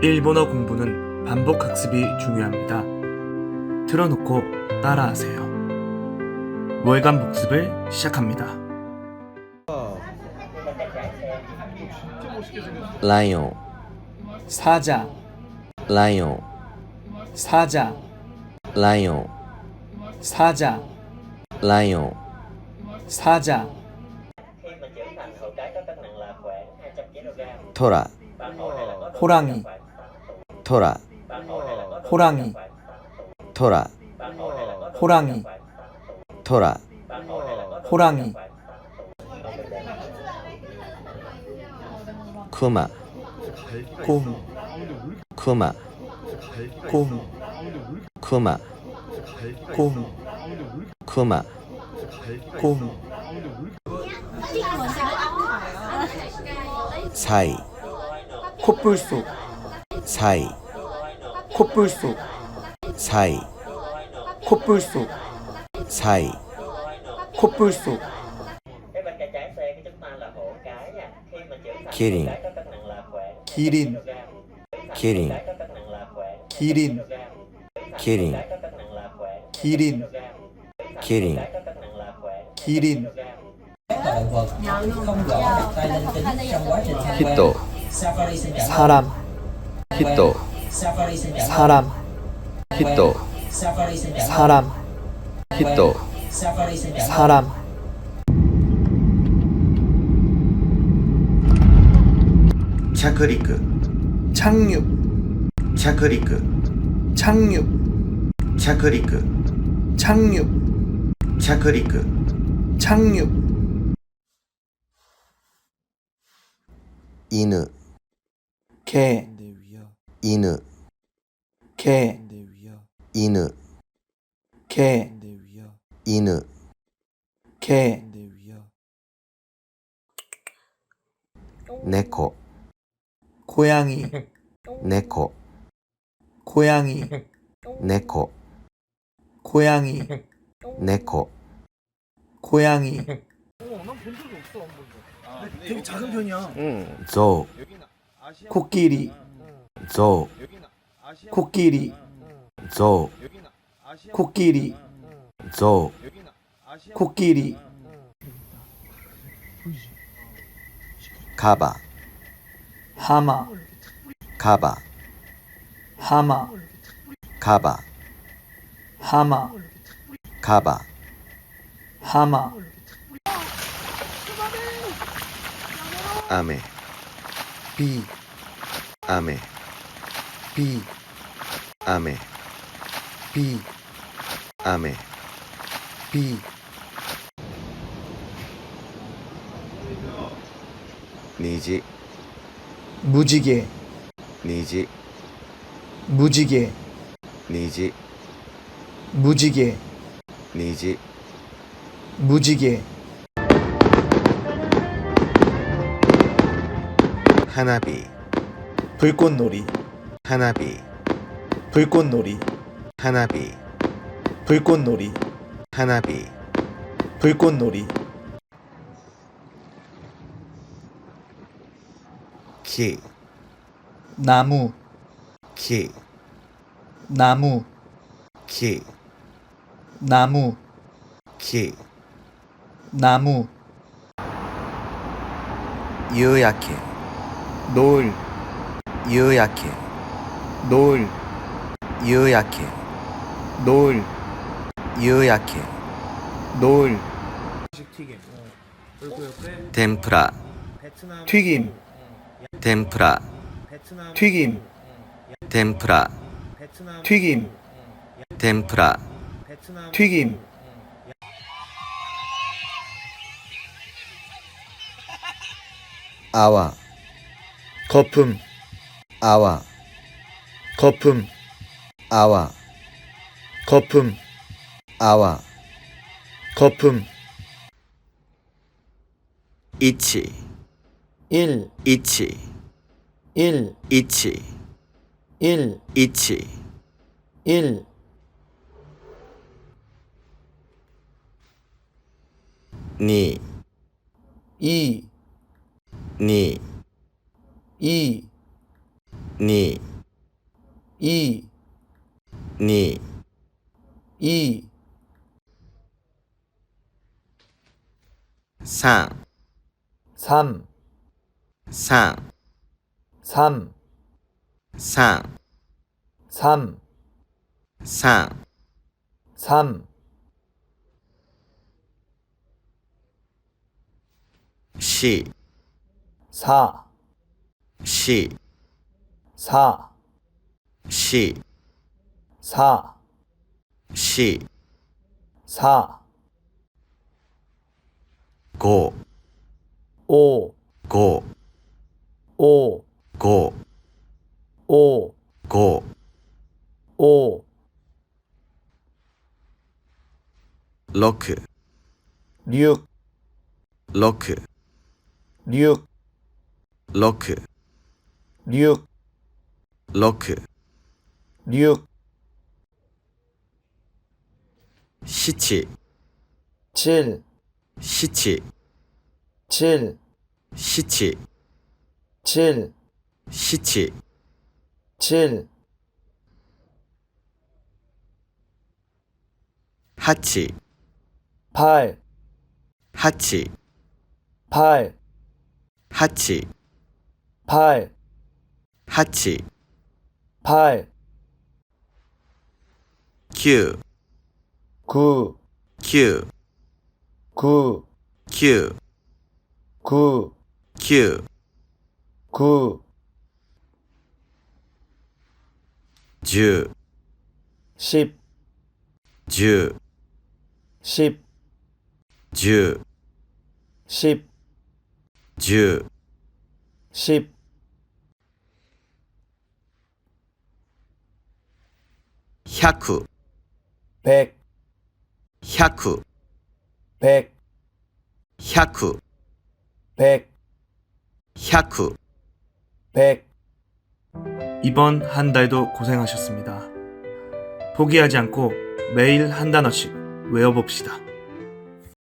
일본어 공부는 반복 학습이 중요합니다. 틀어놓고 따라하세요. 월간 복습을 시작합니다. 라이온 사자, 라이온 사자, 라이온 사자, 라이온 사자, khi mà trưởng thành hậu cái có cân nặng là khoảng 200 kg 토라 호랑이, khoảng 6 tuổi 토라 호랑이, khoảng 6 tuổi 토라 호랑이, khoảng 6 tuổi 토라 호랑이, khoảng 6 tuổi 쿠마 곰, 쿠마 곰, 쿠마 곰, 쿠마 곰, 사이 콧불 속, 사이 콧불 속, 사이 콧불 속, 사이 콧불속, có cân nặng là khoảng 기린, 기린, 기린, 기린, quá trình tham quan. 히토. 사람, 히토. 사람, 히토. 사람, 히토. 사람, 차크리크 착륙, 차크리크 착륙, 차크리크 착륙, 차크리크 착륙, 이누 개, 개, 이누 개, 이누 개, 네코. 고양이, 네코. 고양이, 네코. 고양이, 네코. 고양이, 조우 코끼리, 조우 코끼리, 조우 코끼리, 조우 코끼리, 가바 하마, 가바 하마, 가바 하마, 가바 하마, 아메 비, 아메 비, 아메 비, 아메. 비, 니지. 무지개, 니지. 무지개, 니지. 무지개, 니지. 무지개, 하나비. 불꽃놀이, 하나비. 불꽃놀이, 하나비. 불꽃놀이, 하나비. 불꽃놀이, 키 나무, 키, 나무, 키, 나무, 키, 나무, 유약해, 노을, 유약해, 노을, 유약해, 노을, 유약해, 노을, 템프라, 튀김, 템프라, 튀김, 템프라, 튀김, 템프라, 튀김, 아와, 거품, 아와, 거품, 아와, 거품, 아와, 거품, 이치, 1, 이치, 1, 이치, 1, 이치, 1, 니, 2, 니, 2, 2 이, 2 이, 3 삼, 3 삼, 3 삼, 3 삼, 4 사, 4 사, 4 사, 4 사, 5 오, 5 오, 5 오, 5 오, 6 육, 6 육, 6 육, 6 육, 7 칠, 7 칠, 7 칠, 7 칠, 8 팔, 8 팔, 8 팔, 8 팔, 9 구, 9 구, 9 구, 9 구, 10 십, 10 십, 10 십, 10 십, 100 백, 100 백, 100 백, 100 백. 이번 한 달도 고생하셨습니다. 포기하지 않고 매일 한 단어씩 외워봅시다.